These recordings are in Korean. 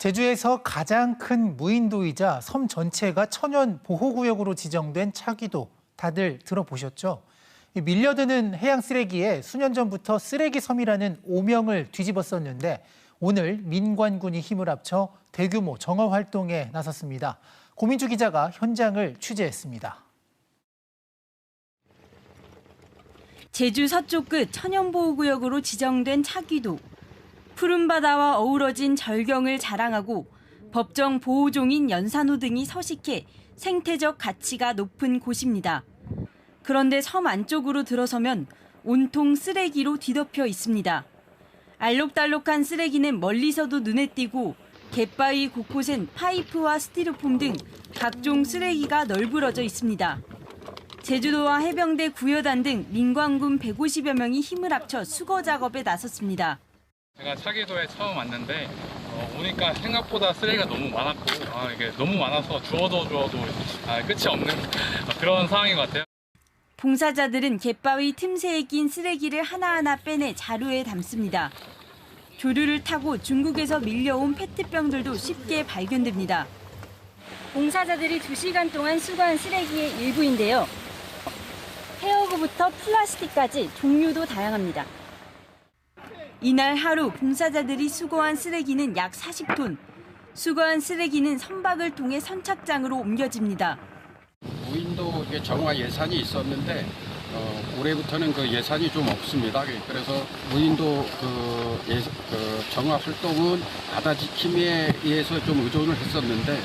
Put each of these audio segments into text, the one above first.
제주에서 가장 큰 무인도이자 섬 전체가 천연 보호구역으로 지정된 차기도 다들 들어보셨죠? 이 밀려드는 해양 쓰레기에 수년 전부터 쓰레기 섬이라는 오명을 뒤집었었는데 오늘 민관군이 힘을 합쳐 대규모 정화 활동에 나섰습니다. 고민주 기자가 현장을 취재했습니다. 제주 서쪽 끝 천연보호구역으로 지정된 차기도. 푸른 바다와 어우러진 절경을 자랑하고 법정 보호종인 연산호 등이 서식해 생태적 가치가 높은 곳입니다. 그런데 섬 안쪽으로 들어서면 온통 쓰레기로 뒤덮여 있습니다. 알록달록한 쓰레기는 멀리서도 눈에 띄고 갯바위 곳곳엔 파이프와 스티로폼 등 각종 쓰레기가 널브러져 있습니다. 제주도와 해병대 구여단 등 민관군 150여 명이 힘을 합쳐 수거 작업에 나섰습니다. 제가 차기도에 처음 왔는데 어, 오니까 생각보다 쓰레기가 너무 많았고 아, 이게 너무 많아서 주워도 주워도 아, 끝이 없는 그런 상황인 것 같아요. 봉사자들은 갯바위 틈새에 낀 쓰레기를 하나하나 빼내 자루에 담습니다. 조류를 타고 중국에서 밀려온 페트병들도 쉽게 발견됩니다. 봉사자들이 2시간 동안 수거한 쓰레기의 일부인데요. 헤어구부터 플라스틱까지 종류도 다양합니다. 이날 하루 봉사자들이 수거한 쓰레기는 약 40톤. 수거한 쓰레기는 선박을 통해 선착장으로 옮겨집니다. 무인도 정화 예산이 있었는데 어, 올해부터는 그 예산이 좀 없습니다. 그래서 무인도 그, 예, 그 정화 활동은 바다 지킴이에 의해서 좀 의존을 했었는데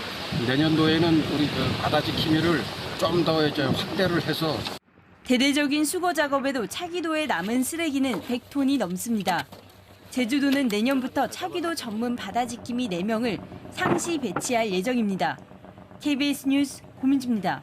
내년도에는 우리 그 바다 지킴이를 좀 더 이제 확대를 해서 대대적인 수거 작업에도 차기도에 남은 쓰레기는 100톤이 넘습니다. 제주도는 내년부터 차기도 전문 바다지킴이 4명을 상시 배치할 예정입니다. KBS 뉴스 고민주입니다.